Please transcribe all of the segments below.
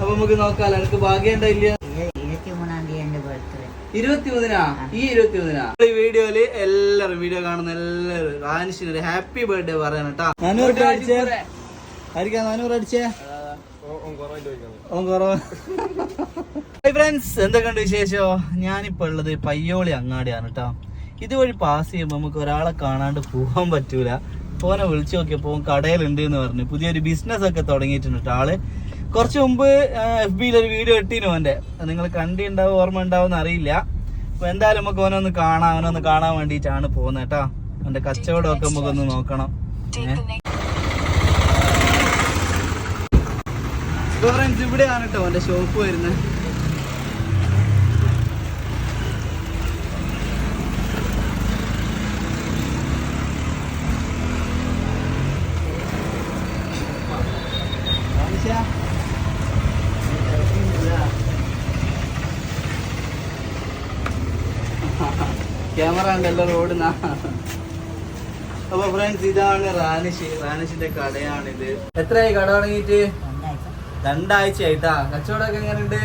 അപ്പൊ നമുക്ക് നോക്കാലോ എനിക്ക് ഭാഗ്യം ഉണ്ടായില്ല ഇരുപത്തി മൂന്നാം തീയതി എന്റെ ബർത്ത്ഡേ ഇരുപത്തി മൂന്നിനാ ഈ ഇരുപത്തിമൂന്നിനാ? ഈ വീഡിയോയിൽ എല്ലാരും വീഡിയോ കാണുന്ന എല്ലാരും റാനിഷിന് ഒരു ഹാപ്പി ബർത്ത്ഡേ പറയണം കേട്ടാ. നാനൂറ് അടിച്ചേ. ആയിരിക്കാം നാനൂറ് അടിച്ചേ. ഫ്രണ്ട്സ് എന്തൊക്കെയുണ്ട് വിശേഷോ? ഞാനിപ്പോ ഉള്ളത് പയ്യോളി അങ്ങാടിയാണ് കേട്ടോ. ഇതുവഴി പാസ് ചെയ്യുമ്പോൾ നമുക്ക് ഒരാളെ കാണാണ്ട് പോകാൻ പറ്റൂല. ഫോനെ വിളിച്ചു നോക്കിയപ്പോൾ കടയിലുണ്ട് എന്ന് പറഞ്ഞു. പുതിയൊരു ബിസിനസ് ഒക്കെ തുടങ്ങിയിട്ടുണ്ട് കേട്ടോ ആൾ. കുറച്ച് മുമ്പ് എഫ് ബിയിൽ ഒരു വീഡിയോ ഇട്ടീനു ഓന്റെ നിങ്ങൾ കണ്ടിണ്ടാവും ഓർമ്മ ഉണ്ടാവും അറിയില്ല അപ്പൊ എന്തായാലും നമുക്ക് ഓനൊന്ന് കാണാം അവനൊന്ന് കാണാൻ വേണ്ടിയിട്ടാണ് പോകുന്നത് കേട്ടോ. അവന്റെ കച്ചവടമൊക്കെ നമുക്കൊന്ന് നോക്കണം. ഫ്രണ്ട്സ് ഇവിടെയാണ് കേട്ടോ അവന്റെ ഷോപ്പ് വരുന്നത്. ക്യാമറ റോഡ് അപ്പൊ ഫ്രണ്ട്സ് ഇതാണ് റാനിഷ് റാനിഷിന്റെ കടയാണിത്. എത്രയായി കട തുടങ്ങിയിട്ട്? രണ്ടാഴ്ച ആയിട്ടാ കച്ചവടമൊക്കെ എങ്ങനെയുണ്ട്?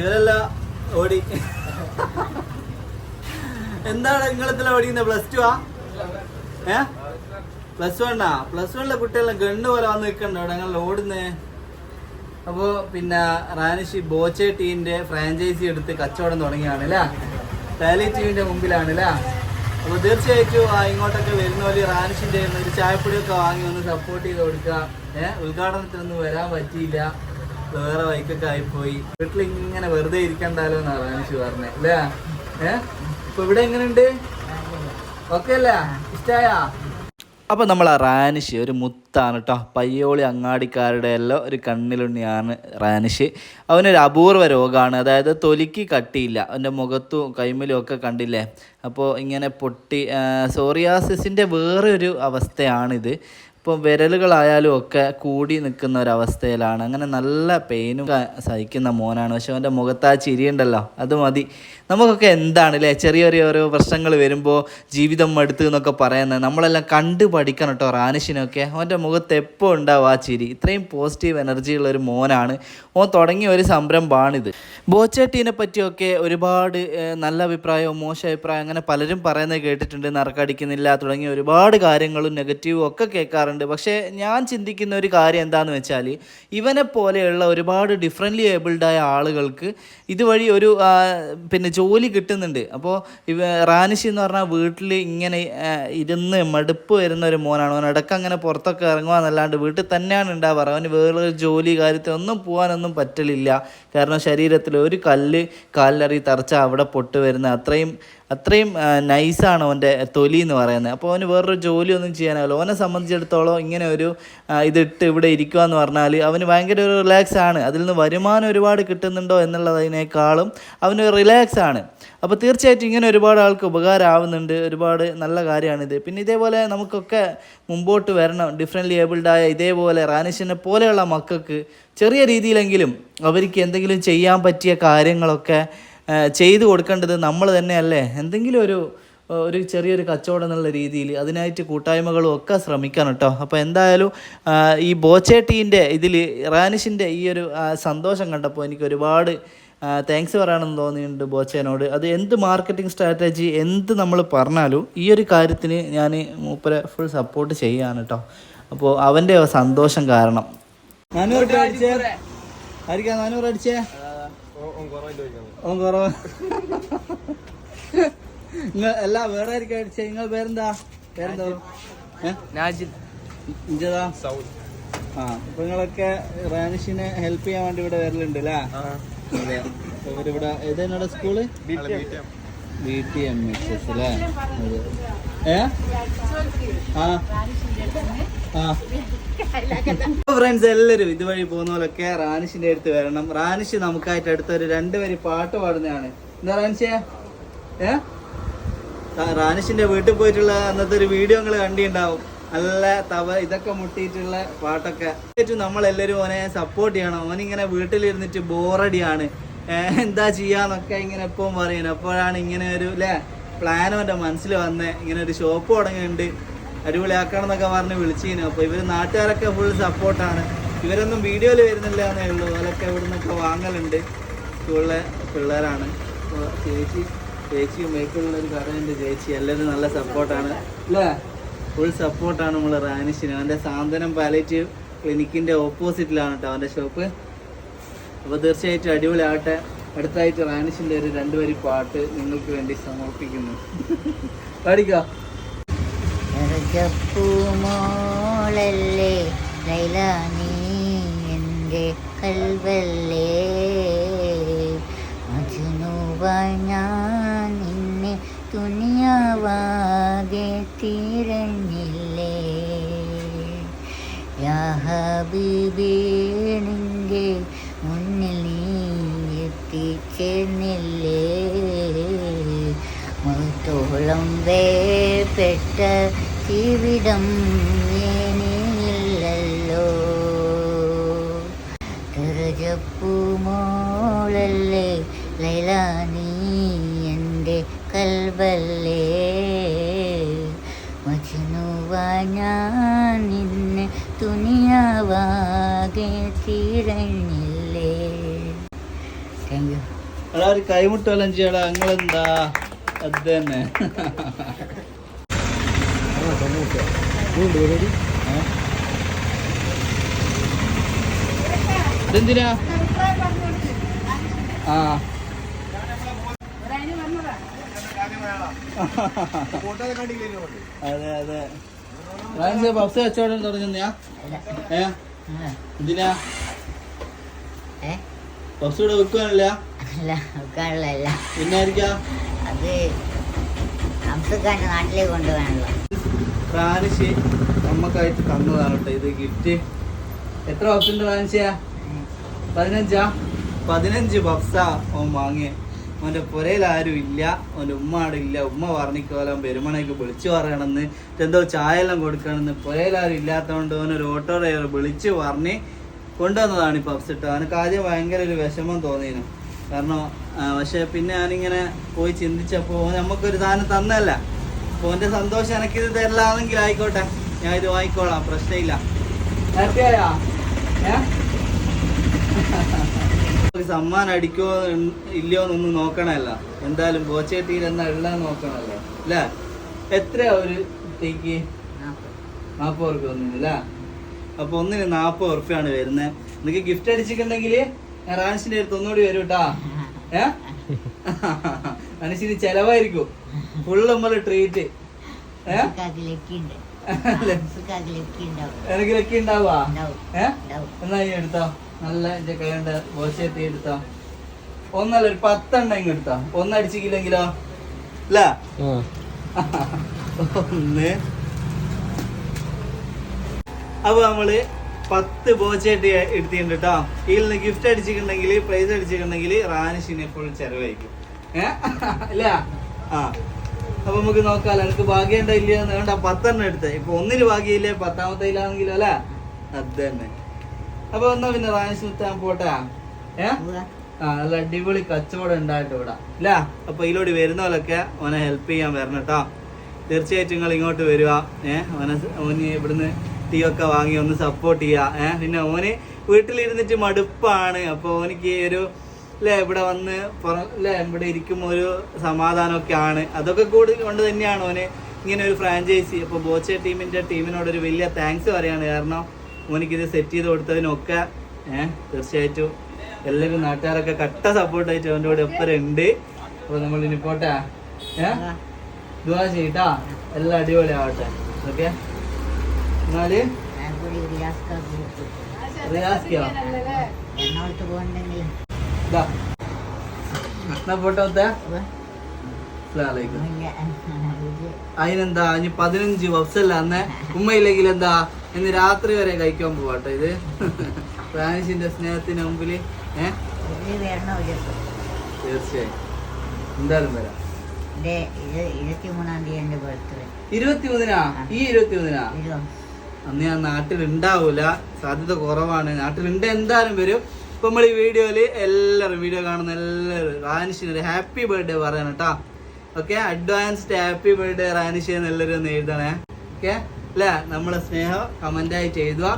ഇവരല്ല ഓടി. എന്താണ് നിങ്ങളെല്ലാം ഓടിക്കുന്നത്? പ്ലസ് ടു ആ? ഏ? പ്ലസ് വണ്ണാ പ്ലസ് വണ്ണിലെ കുട്ടികളെല്ലാം ഗണ്ണ് പോലെ വന്ന് നിൽക്കണ്ട. അവിടെ ഞങ്ങൾ ഓടുന്നേ? അപ്പോ പിന്നെ റാനിഷി ബോച്ചെ ടീമിന്റെ ഫ്രാഞ്ചൈസി എടുത്ത് കച്ചവടം തുടങ്ങിയാണ് അല്ലേ? ടാലി ടീമിന്റെ മുമ്പിലാണ് അല്ലേ അപ്പൊ തീർച്ചയായിട്ടും ഇങ്ങോട്ടൊക്കെ വരുന്ന പോലെ റാനിഷിന്റെ ഒരു ചായപ്പൊടിയൊക്കെ വാങ്ങി ഒന്ന് സപ്പോർട്ട് ചെയ്ത് കൊടുക്കുക. ഏഹ് ഉദ്ഘാടനത്തിനൊന്നും വരാൻ പറ്റിയില്ല. വേറെ വൈക്കൊക്കെ ആയിപ്പോയി. വീട്ടിൽ ഇങ്ങനെ വെറുതെ ഇരിക്കണ്ടാലോ എന്നാ റാനിഷ് പറഞ്ഞത് അല്ലേ? ഏഹ് ഇപ്പൊ ഇവിടെ എങ്ങനെയുണ്ട്? ഓക്കെ അല്ലേ? ഇഷ്ടായാ? അപ്പോൾ നമ്മൾ ആ റാനിഷ് ഒരു മുത്താണ് കേട്ടോ പയ്യോളി അങ്ങാടിക്കാരുടെ എല്ലാം ഒരു കണ്ണിലുണ്ണിയാണ് റാനിഷ്. അവനൊരു അപൂർവ രോഗമാണ് അതായത് തൊലിക്ക് കട്ടിയില്ല. അവന്റെ മുഖത്തും കൈമലും ഒക്കെ കണ്ടില്ലേ? അപ്പോൾ ഇങ്ങനെ പൊട്ടി സോറിയാസിസിന്റെ വേറെ ഒരു അവസ്ഥയാണിത്. ഇപ്പോൾ വിരലുകളായാലും ഒക്കെ കൂടി നിൽക്കുന്ന ഒരവസ്ഥയിലാണ്. അങ്ങനെ നല്ല പെയിനും സഹിക്കുന്ന മോനാണ്. പക്ഷെ അവന്റെ മുഖത്ത് ആ ചിരിയുണ്ടല്ലോ അത് മതി. നമുക്കൊക്കെ എന്താണ് അല്ലേ ചെറിയ ചെറിയ ഓരോ പ്രശ്നങ്ങൾ വരുമ്പോൾ ജീവിതം മടുത്തു എന്നൊക്കെ പറയുന്നത്. നമ്മളെല്ലാം കണ്ടു പഠിക്കണം കേട്ടോ റാനിഷിനൊക്കെ. അവന്റെ മുഖത്ത് എപ്പോൾ ഉണ്ടാവും ആ ചിരി? ഇത്രയും പോസിറ്റീവ് എനർജി ഉള്ള ഒരു മോനാണ്. ഓൻ തുടങ്ങിയ ഒരു സംരംഭമാണിത്. ബോച്ചേട്ടീനെ പറ്റിയൊക്കെ ഒരുപാട് നല്ല അഭിപ്രായവും മോശം അഭിപ്രായം അങ്ങനെ പലരും പറയുന്നത് കേട്ടിട്ടുണ്ട്. നറക്കടിക്കുന്നില്ല തുടങ്ങിയ ഒരുപാട് കാര്യങ്ങളും നെഗറ്റീവും ഒക്കെ കേൾക്കാറുണ്ട്. പക്ഷേ ഞാൻ ചിന്തിക്കുന്ന ഒരു കാര്യം എന്താണെന്ന് വെച്ചാൽ ഇവനെ പോലെയുള്ള ഒരുപാട് ഡിഫറെന്റ്ലി ഏബിൾഡായ ആളുകൾക്ക് ഇതുവഴി ഒരു പിന്നെ ജോലി കിട്ടുന്നുണ്ട്. അപ്പോൾ ഇവ റാനിഷ് എന്ന് പറഞ്ഞാൽ വീട്ടിൽ ഇങ്ങനെ ഇരുന്ന് മടുപ്പ് വരുന്ന ഒരു മോനാണ്. അവൻ ഇടയ്ക്ക് അങ്ങനെ പുറത്തൊക്കെ ഇറങ്ങുകയെന്നല്ലാണ്ട് വീട്ടിൽ തന്നെയാണ് ഉണ്ടാവാറ്. അവന് വേറെ ജോലി കാര്യത്തിൽ ഒന്നും പോകാനൊന്നും പറ്റലില്ല. കാരണം ശരീരത്തിൽ ഒരു കല്ല് കാലിലറി തറച്ച അവിടെ പൊട്ട് വരുന്ന അത്രയും അത്രയും നൈസാണ് അവന്റെ തൊലി എന്ന് പറയുന്നത്. അപ്പോൾ അവന് വേറൊരു ജോലിയൊന്നും ചെയ്യാനാവില്ല. അവനെ സംബന്ധിച്ചിടത്തോളം ഇങ്ങനെ ഒരു ഇതിട്ട് ഇവിടെ ഇരിക്കുക എന്ന് പറഞ്ഞാൽ അവന് ഭയങ്കര ഒരു റിലാക്സ് ആണ്. അതിൽ നിന്ന് വരുമാനം ഒരുപാട് കിട്ടുന്നുണ്ടോ എന്നുള്ളതിനേക്കാളും അവന് റിലാക്സ് ആണ്. അപ്പോൾ തീർച്ചയായിട്ടും ഇങ്ങനെ ഒരുപാട് ആൾക്ക് ഉപകാരമാവുന്നുണ്ട്. ഒരുപാട് നല്ല കാര്യമാണിത്. പിന്നെ ഇതേപോലെ നമുക്കൊക്കെ മുമ്പോട്ട് വരണം. ഡിഫറെന്റ്ലി ഏബിൾഡായ ഇതേപോലെ റാനിഷിനെ പോലെയുള്ള മക്കൾക്ക് ചെറിയ രീതിയിലെങ്കിലും അവർക്ക് എന്തെങ്കിലും ചെയ്യാൻ പറ്റിയ കാര്യങ്ങളൊക്കെ ചെയ്തു കൊടുക്കേണ്ടത് നമ്മൾ തന്നെയല്ലേ? എന്തെങ്കിലും ഒരു ഒരു ചെറിയൊരു കച്ചവടം എന്നുള്ള രീതിയിൽ അതിനായിട്ട് കൂട്ടായ്മകളും ഒക്കെ ശ്രമിക്കണം കേട്ടോ അപ്പോൾ എന്തായാലും ഈ ബോച്ചേട്ടീന്റെ ഇതിൽ റാനിഷിന്റെ ഈ ഒരു സന്തോഷം കണ്ടപ്പോൾ എനിക്ക് ഒരുപാട് താങ്ക്സ് പറയണമെന്ന് തോന്നിയിട്ടുണ്ട് ബോച്ചേനോട്. അത് എന്ത് മാർക്കറ്റിംഗ് സ്ട്രാറ്റജി എന്ത് നമ്മൾ പറഞ്ഞാലും ഈ ഒരു കാര്യത്തിന് ഞാൻ മൂപ്പരെ ഫുൾ സപ്പോർട്ട് ചെയ്യാണ് കേട്ടോ അപ്പോൾ അവന്റെ സന്തോഷം കാരണം. നാനൂറ് അടിച്ചേ. ആയിരിക്കാം നാനൂറ് അടിച്ചേ? ഓൻ കുറവ് നിങ്ങൾ അല്ല വേറെ ആയിരിക്കും അടിച്ചത് നിങ്ങൾ പേരെന്താ? പേരെന്താ? ഏ? ഇഞ്ചതാ? ആ അപ്പൊ നിങ്ങളൊക്കെ റാനിഷിനെ ഹെൽപ്പ് ചെയ്യാൻ വേണ്ടി ഇവിടെ വരലുണ്ട് അല്ലേ? ഇവരിവിടെ ഏതാണ് school? B T M. H S അല്ലേ? ഏ? ആ. ഫ്രണ്ട്സ് എല്ലാരും ഇതുവഴി പോകുന്ന പോലൊക്കെ റാനിഷിന്റെ അടുത്ത് വരണം. റാനിഷ് നമുക്കായിട്ട് അടുത്ത ഒരു രണ്ട് വരി പാട്ട് പാടുന്നതാണ്. എന്താ റാനിഷ? റാനിഷിന്റെ വീട്ടിൽ പോയിട്ടുള്ള അന്നത്തെ ഒരു വീഡിയോ നിങ്ങൾ കണ്ടിണ്ടാവും നല്ല തവ ഇതൊക്കെ മുട്ടിയിട്ടുള്ള പാട്ടൊക്കെ. ഏറ്റവും നമ്മളെല്ലാരും ഓനെ സപ്പോർട്ട് ചെയ്യണം. ഓനിങ്ങനെ വീട്ടിലിരുന്നിട്ട് ബോറടിയാണ്. എന്താ ചെയ്യാന്നൊക്കെ ഇങ്ങനെ എപ്പോഴും പറയുന്നത് അപ്പോഴാണ് ഇങ്ങനെ ഒരു അല്ലേ പ്ലാൻ അവന്റെ മനസ്സിൽ വന്നേ. ഇങ്ങനെ ഒരു ഷോപ്പ് തുടങ്ങിയിട്ടുണ്ട് അടിപൊളിയാക്കണം എന്നൊക്കെ പറഞ്ഞ് വിളിച്ചിരുന്നു. അപ്പോൾ ഇവർ നാട്ടുകാരൊക്കെ ഫുൾ സപ്പോർട്ടാണ് ഇവരൊന്നും വീഡിയോയിൽ വരുന്നില്ല എന്നേ ഉള്ളൂ. അതൊക്കെ ഇവിടെ നിന്നൊക്കെ വാങ്ങലുണ്ട്. സ്കൂളിലെ പിള്ളേരാണ്. ചേച്ചി ചേച്ചിയും മേക്കുള്ള ഒരു കടയുണ്ട് ചേച്ചി എല്ലാവരും നല്ല സപ്പോർട്ടാണ് അല്ലേ? ഫുൾ സപ്പോർട്ടാണ് നമ്മൾ റാനിഷിന് അവന്റെ സാന്ത്വനം പാലേറ്റീവ് ക്ലിനിക്കിന്റെ ഓപ്പോസിറ്റിലാണ് കേട്ടോ അവന്റെ ഷോപ്പ് അപ്പോൾ തീർച്ചയായിട്ടും അടിപൊളിയാവട്ടെ. അടുത്തായിട്ട് റാനിഷിന്റെ ഒരു രണ്ടുപേരി പാട്ട് നിങ്ങൾക്ക് വേണ്ടി സമർപ്പിക്കുന്നു. പാടിക്കോ? ചെറുജപ്പൂമോളല്ലേ ലൈല നീ എന്റെ കൽവല്ലേ? മജുനുവ ഞാൻ നിന്നെ തുനിയാവാകെ തീരഞ്ഞില്ലേ യാ ഹബീബി നിന്റെ മുന്നിൽ നീ എത്തിച്ചേർന്നില്ലേ? മുത്തോളം വേപ്പെട്ട ജീവിതം ഇനിയില്ലല്ലോ തെറുജപ്പൂമോളല്ലേ ലൈല നീ എന്റെ കൽവല്ലേ മജനുവാ ഞാൻ നിന്നെ തുനിയാവാകെ തീരഞ്ഞില്ലേ. താങ്ക് യു അതാ ഒരു കൈമുട്ടോലം ചെയ്യടാ നിങ്ങളെന്താ അത് തന്നെ. ഇതെന്തിനാ? ആ. അതെ അതെ. റാൻസ് പപ്സ് കച്ചവടം തുടങ്ങുന്നയാ? ഏ? എന്തിനാ? ഏ? പപ്സ് ഇവിടെ വെക്കാനുള്ളതല്ല പിന്നെ അത് നാട്ടിലേക്ക് കൊണ്ടുപോകാനുള്ള. റാനിഷ് നമ്മക്കായിട്ട് തന്നതാണ് കേട്ടോ ഇത് ഗിഫ്റ്റ് എത്ര പപ്സിന്റെ റാനിഷയാ പതിനഞ്ചാ? പതിനഞ്ച് ബോക്സാ ഓൻ വാങ്ങിയ. അവന്റെ പുരയിൽ ആരും ഇല്ല. അവന്റെ ഉമ്മ അവിടെ ഇല്ല. ഉമ്മ പറഞ്ഞിക്കോലം പെരുമണയ്ക്ക് വിളിച്ചു പറയണമെന്ന്. എന്തോ ചായ എല്ലാം കൊടുക്കണമെന്ന്. പുരയിൽ ആരും ഇല്ലാത്തതുകൊണ്ട് ഒരു ഓട്ടോ ഡ്രൈവർ വിളിച്ച് പറഞ്ഞ് കൊണ്ടുവന്നതാണ് ഈ പപ്സ് ഇട്ട്. അവനക്ക് ആദ്യം ഭയങ്കര ഒരു വിഷമം തോന്നിയിരുന്നു കാരണം പക്ഷെ പിന്നെ ഞാനിങ്ങനെ പോയി ചിന്തിച്ചപ്പോൾ നമുക്കൊരു സാധനം തന്നല്ല അപ്പോൾ സന്തോഷം സന്തോഷം എനിക്കിത് തരലാണെങ്കിൽ ആയിക്കോട്ടെ. ഞാൻ ഇത് വാങ്ങിക്കോളാം പ്രശ്നമില്ല ഒരു സമ്മാനം അടിക്കോ ഇല്ലയോ എന്നൊന്നും നോക്കണമല്ല എന്തായാലും ബോച്ചേട്ടിയിൽ എന്നാ എല്ലാം നോക്കണമല്ലോ അല്ലേ എത്രയാ ഒരു തേക്ക് നാൽപ്പത് ഉറുപ്പ്യ ഒന്നിന് അല്ലേ അപ്പൊ ഒന്നിന് നാൽപ്പത് ഉറുപ്പ്യാണ് വരുന്നത് നിനക്ക് ഗിഫ്റ്റ് അടിച്ചിട്ടുണ്ടെങ്കിൽ ഞാൻ റാൻസിന്റെ അടുത്ത് ഒന്നുകൂടി വരും കേട്ടാ ഏ? മനുഷ്യന് ചെലവായിരിക്കും. ഫുള്ള് നമ്മൾ ട്രീറ്റ് എനിക്ക് ലക്കി ഉണ്ടാവുക ഉണ്ടാവും? എന്നാ ഈ എടുത്തോ? നല്ല എന്റെ കൈയുണ്ട് ബോച്ചെത്തി എടുത്തോ? ഒന്നല്ല ഒരു പത്തെണ്ണം ഇങ്ങ് എടുത്തോ? ഒന്നടിച്ചില്ലെങ്കിലോ അല്ല ഒന്ന്. അപ്പൊ നമ്മൾ പത്ത് ബോച്ചേട്ടി എടുത്തിട്ടുണ്ട് കേട്ടോ ഇതിൽ നിന്ന് ഗിഫ്റ്റ് അടിച്ചിട്ടുണ്ടെങ്കിൽ പ്രൈസ് അടിച്ചിട്ടുണ്ടെങ്കിൽ റാനിഷിനെ ഫുൾ ചെലവായിരിക്കും ഏ? ഇല്ല ആ. അപ്പൊ നമുക്ക് നോക്കാലോ എനിക്ക് ഭാഗ്യം ഉണ്ടോ ഇല്ലയോ വേണ്ട പത്തെണ്ണം എടുത്തേ. ഇപ്പൊ ഒന്നിന് ഭാഗ്യമില്ലേ? പത്താമത്തെ ഇല്ലാണെങ്കിലോ അല്ലേ? അത് തന്നെ അപ്പൊ എന്നാ പിന്നെ റാനിഷ് നിർത്താൻ പോട്ടെ? ആ നല്ല അടിപൊളി കച്ചവടം ഉണ്ടായിട്ട് ഇവിടെ ഇല്ല അപ്പൊ ഇതിലൂടെ വരുന്നവരൊക്കെ ഓനെ ഹെൽപ്പ് ചെയ്യാൻ വരണം കേട്ടോ. തീർച്ചയായിട്ടും നിങ്ങൾ ഇങ്ങോട്ട് വരിക. ഏഹ് ഓനെ ഓന് ഇവിടുന്ന് ടീ ഒക്കെ വാങ്ങി ഒന്ന് സപ്പോർട്ട് ചെയ്യുക. ഏഹ് പിന്നെ ഓന് വീട്ടിലിരുന്നിട്ട് മടുപ്പാണ്. അപ്പൊ ഓനിക്ക് ഒരു അല്ലേ ഇവിടെ വന്ന് അല്ലെ ഇവിടെ ഇരിക്കുമ്പോൾ ഒരു സമാധാനമൊക്കെ ആണ് അതൊക്കെ കൂടി കൊണ്ട് തന്നെയാണ് ഓന് ഇങ്ങനെ ഒരു ഫ്രാഞ്ചൈസി അപ്പോൾ ബോച്ച ടീമിന്റെ ടീമിനോട് ഒരു വലിയ താങ്ക്സ് പറയാണ്. കാരണം ഓനിക്കിത് സെറ്റ് ചെയ്ത് കൊടുത്തതിനൊക്കെ ഏഹ് തീർച്ചയായിട്ടും എല്ലാവരും നാട്ടുകാരൊക്കെ കട്ട സപ്പോർട്ടായിട്ട് അവന്റെ കൂടെ ഒപ്പം ഉണ്ട് അപ്പോൾ നമ്മൾ ഇനി പോട്ടെ. ഏഹ്. ദുവാ ചെയ്യട്ടാ. എല്ലാം അടിപൊളി ആവട്ടെ ഓക്കെ എന്നാൽ ഞാൻ അതിനെന്താ ഇനി പതിനഞ്ച് വർഷമല്ല അന്ന് ഉമ്മയില്ലെങ്കിൽ എന്താ ഇന്ന് രാത്രി വരെ കഴിക്കാൻ പോവാട്ടോ ഇത്. ഫ്രാൻസിന്റെ സ്നേഹത്തിന് മുമ്പിൽ ഏഹ്? തീർച്ചയായും. എന്തായാലും വരാം. ഈ ഇരുപത്തിമൂന്നിനാ? അന്ന് ഞാൻ നാട്ടിൽ ഉണ്ടാവൂല. സാധ്യത കുറവാണ്. നാട്ടിൽ നാട്ടിലുണ്ട് എന്തായാലും വരും. ഇപ്പൊ നമ്മൾ ഈ വീഡിയോയിൽ എല്ലാവരും വീഡിയോ കാണുന്ന എല്ലാവരും റാനിഷിന് ഒരു ഹാപ്പി ബർത്ത്ഡേ പറയണം കേട്ടാ okay? Advanced happy birthday Ranishi എന്ന് എല്ലാവരും ഒന്ന് എഴുതണേ. ഓക്കെ? അല്ലേ? നമ്മളെ സ്നേഹം കമന്റ് ആയി എഴുതുക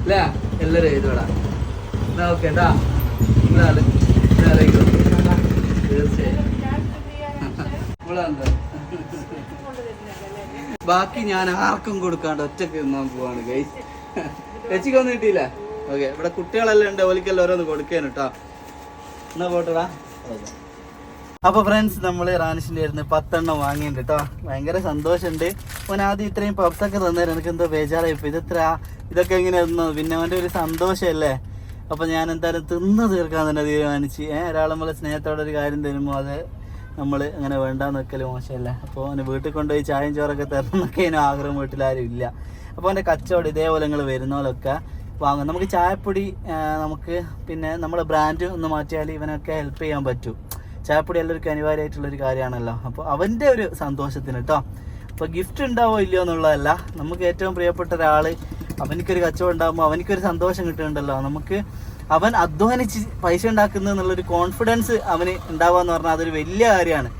അല്ലേ? എല്ലാവരും എഴുതോടാ എന്നാ ഓക്കെ തീർച്ചയായും. ബാക്കി ഞാൻ ആർക്കും കൊടുക്കാണ്ട് ഒറ്റയ്ക്ക് തിന്നാൻ പോവാണ് ഗൈസ് ചേച്ചിക്കൊന്നും കിട്ടിയില്ല? ഓക്കെ ഇവിടെ കുട്ടികളെല്ലാം ഉണ്ട്. ഓലിക്കെല്ലാം ഓരോന്ന് കൊടുക്കാൻ കേട്ടോ എന്നാ പോട്ടടാ അപ്പൊ ഫ്രണ്ട്സ് നമ്മൾ റാനിഷിന്റെ ആയിരുന്നു പത്തെണ്ണം വാങ്ങിയിട്ടുണ്ട് കേട്ടോ ഭയങ്കര സന്തോഷമുണ്ട്. അവൻ ആദ്യം ഇത്രയും പപ്സൊക്കെ തന്നേരം എനിക്ക് എന്തോ ബേജാറായി ഇപ്പൊ ഇതെത്ര ഇതൊക്കെ എങ്ങനെ തന്നു പിന്നെ അവന്റെ ഒരു സന്തോഷമല്ലേ? അപ്പൊ ഞാൻ എന്തായാലും തിന്ന് തീർക്കാൻ തന്നെ തീരുമാനിച്ച്. ഏഹ് ഒരാളെ നമ്മളെ സ്നേഹത്തോടെ ഒരു കാര്യം തരുമ്പോൾ അത് നമ്മൾ അങ്ങനെ വേണ്ടാന്ന് വെക്കൽ മോശമല്ലേ? അപ്പോൾ അവന് വീട്ടിൽ കൊണ്ടുപോയി ചായയും ചോറൊക്കെ തരണം എന്നൊക്കെ അതിനും ആഗ്രഹം വീട്ടിലാരും ഇല്ല. അപ്പോൾ അവന്റെ കച്ചവടം ഇതേപോലെ നിങ്ങൾ വരുന്നവരൊക്കെ വാങ്ങും. നമുക്ക് ചായപ്പൊടി നമുക്ക് പിന്നെ നമ്മൾ ബ്രാൻഡ് ഒന്ന് മാറ്റിയാൽ ഇവനൊക്കെ ഹെൽപ്പ് ചെയ്യാൻ പറ്റും. ചായപ്പൊടി എല്ലാവർക്കും അനിവാര്യമായിട്ടുള്ള ഒരു കാര്യമാണല്ലോ. അപ്പോൾ അവന്റെ ഒരു സന്തോഷത്തിന് കേട്ടോ അപ്പോൾ ഗിഫ്റ്റ് ഉണ്ടാവോ ഇല്ലയോ എന്നുള്ളതല്ല. നമുക്ക് ഏറ്റവും പ്രിയപ്പെട്ട ഒരാൾ അവനിക്കൊരു കച്ചവടം ഉണ്ടാകുമ്പോൾ അവനിക്കൊരു സന്തോഷം കിട്ടുന്നുണ്ടല്ലോ. നമുക്ക് അവൻ അധ്വാനിച്ച് പൈസ ഉണ്ടാക്കുന്നത് എന്നുള്ളൊരു കോൺഫിഡൻസ് അവന് ഉണ്ടാവുക എന്ന് പറഞ്ഞാൽ അതൊരു വലിയ കാര്യമാണ്.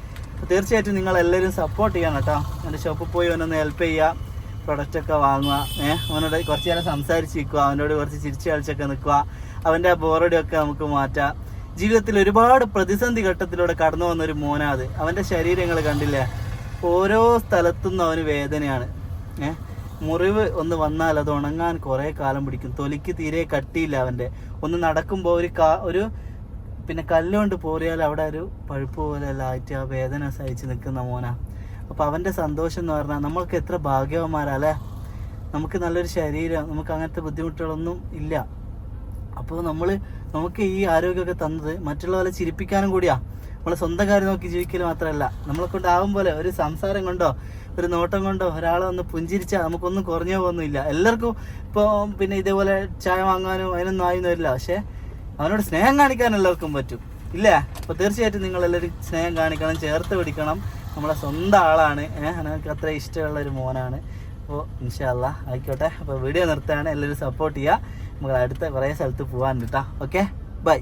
തീർച്ചയായിട്ടും നിങ്ങൾ എല്ലാവരും സപ്പോർട്ട് ചെയ്യണം കേട്ടോ എന്റെ ഷോപ്പിൽ പോയി അവനൊന്ന് ഹെൽപ്പ് ചെയ്യുക. പ്രൊഡക്റ്റൊക്കെ വാങ്ങുക. ഏഹ് അവനോട് കുറച്ച് നേരം സംസാരിച്ച് നിൽക്കുക അവനോട് കുറച്ച് ചിരിച്ചു കളിച്ചൊക്കെ നിൽക്കുക. അവന്റെ ബോറടിയൊക്കെ നമുക്ക് മാറ്റാം. ജീവിതത്തിൽ ഒരുപാട് പ്രതിസന്ധി ഘട്ടത്തിലൂടെ കടന്നു വന്ന ഒരു മോനാത് അവന്റെ ശരീരങ്ങൾ കണ്ടില്ലേ? ഓരോ സ്ഥലത്തുനിന്നും അവന് വേദനയാണ്. ഏഹ് മുറിവ് ഒന്ന് വന്നാൽ അത് ഉണങ്ങാൻ കുറേ കാലം പിടിക്കും. തൊലിക്ക് തീരെ കട്ടിയില്ല അവന്റെ ഒന്ന് നടക്കുമ്പോൾ ഒരു കാ ഒരു പിന്നെ കല്ലുകൊണ്ട് പോറിയാൽ അവിടെ ഒരു പഴുപ്പ് പോലെ ആയിട്ട് ആ വേദന സഹിച്ച് നിൽക്കുന്ന മോനാ. അപ്പോൾ അവന്റെ സന്തോഷം എന്ന് പറഞ്ഞാൽ നമ്മൾക്ക് എത്ര ഭാഗ്യവന്മാരാ അല്ലേ നമുക്ക് നല്ലൊരു ശരീരം നമുക്ക് അങ്ങനത്തെ ബുദ്ധിമുട്ടുകളൊന്നും ഇല്ല. അപ്പോൾ നമ്മൾ നമുക്ക് ഈ ആരോഗ്യമൊക്കെ തന്നത് മറ്റുള്ളവരെ ചിരിപ്പിക്കാനും കൂടിയാ. നമ്മളെ സ്വന്തം കാര്യം നോക്കി ജീവിക്കൽ മാത്രമല്ല നമ്മളെ കൊണ്ടാവും പോലെ ഒരു സംസാരം കൊണ്ടോ ഒരു നോട്ടം കൊണ്ടോ ഒരാളെ ഒന്ന് പുഞ്ചിരിച്ചാൽ നമുക്കൊന്നും കുറഞ്ഞു പോകുന്നില്ല. എല്ലാവർക്കും ഇപ്പോൾ പിന്നെ ഇതേപോലെ ചായ വാങ്ങാനോ അതിനൊന്നും ആയിരുന്നു വരില്ല. പക്ഷേ അവനോട് സ്നേഹം കാണിക്കാൻ എല്ലാവർക്കും പറ്റും. ഇല്ലേ? അപ്പോൾ തീർച്ചയായിട്ടും നിങ്ങൾ എല്ലാവരും സ്നേഹം കാണിക്കണം ചേർത്ത് പിടിക്കണം. നമ്മളെ സ്വന്തം ആളാണ്. എനിക്ക് അത്ര ഇഷ്ടമുള്ള ഒരു മോനാണ്. അപ്പോൾ ഇൻഷാല്ല ആയിക്കോട്ടെ. അപ്പോൾ വീഡിയോ നിർത്താണ് എല്ലാവരും സപ്പോർട്ട് ചെയ്യുക. നമ്മൾ അടുത്ത കുറേ സ്ഥലത്ത് പോകാൻ കേട്ടോ ഓക്കെ ബൈ